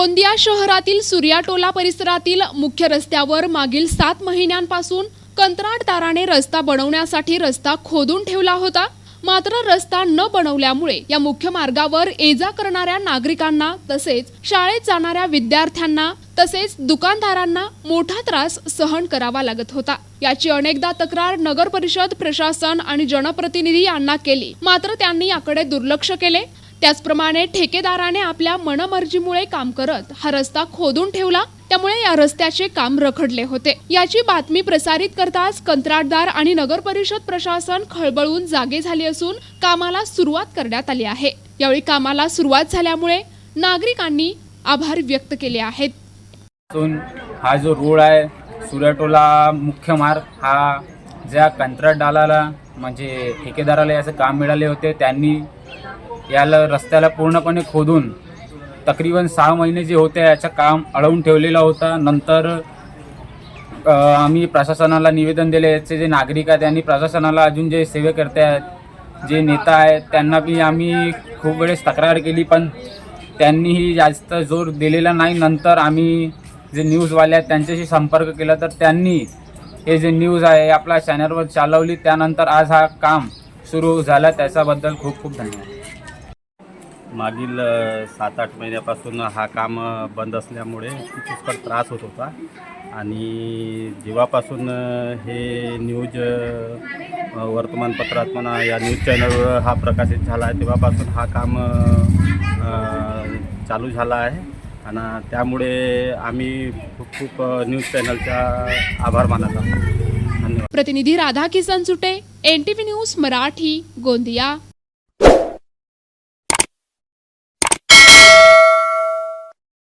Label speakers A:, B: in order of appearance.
A: गोंदिया शहरातील सूर्याटोला परिसरातील मुख्य रस्त्यावर मागील सात महिन्यांपासून कंत्राटदाराने रस्ता बनवण्यासाठी रस्ता खोदून ठेवला होता. मात्र रस्ता न बनवल्यामुळे या मुख्य मार्गावर ये जा करणाऱ्या नागरिकांना तसेच शाळेत जाणाऱ्या विद्यार्थ्यांना तसेच दुकानदारांना मोठा त्रास सहन करावा लागत होता. याची अनेकदा तक्रार नगर परिषद प्रशासन आणि जनप्रतिनिधी यांना केली. मात्र त्यांनी याकडे दुर्लक्ष केले. त्याचप्रमाणे ठेकेदाराने आपल्या मनमर्जीमुळे काम करत हा रस्ता खोदून ठेवला त्यामुळे या रस्त्याचे काम रखडले होते. याची बातमी प्रसारित करताच कंत्राटदार आणि नगर परिषद प्रशासन खळबळून जागे झाले असून कामाला सुरुवात करण्यात आली आहे. यावेळी कामाला सुरुवात झाल्यामुळे नागरिकांनी आभार व्यक्त केले आहेत.
B: हा जो रोड आहे सूर्याटोला मुख्य मार्ग हा ज्या कंत्राटदाराला म्हणजे ठेकेदाराला याचं काम मिळाले होते त्यांनी याला रस्त्याला पूर्णपणे खोदून तकरीबन सहा महिने जे होते याचं काम अडवून ठेवलेलं होतं. नंतर आम्ही प्रशासनाला निवेदन दिले. याचे जे नागरिक आहेत त्यांनी प्रशासनाला अजून जे सेवेकर्ते आहेत जे नेता आहेत त्यांना बी आम्ही खूप वेळेस तक्रार केली पण त्यांनीही जास्त जोर दिलेला नाही. नंतर आम्ही जे न्यूजवाले आहेत त्यांच्याशी संपर्क केला तर त्यांनी हे जे न्यूज आहे आपल्या चॅनलवर चालवली. त्यानंतर आज हा काम सुरू झाला. त्याच्याबद्दल खूप खूप धन्यवाद.
C: मागील सात आठ महिन्यापासून हा काम बंद असल्यामुळे पुष्कळ त्रास होत होता. आणि जेव्हापासून हे न्यूज वर्तमानपत्रात म्हणा या न्यूज चॅनलवर हा प्रकाशित झाला आहे तेव्हापासून हा काम चालू झाला आहे. आणि त्यामुळे आम्ही खूप खूप न्यूज चॅनलचा आभार मानत आहोत.
A: प्रतिनिधी Radha Kisan Sute N T V news Marathi Gondia.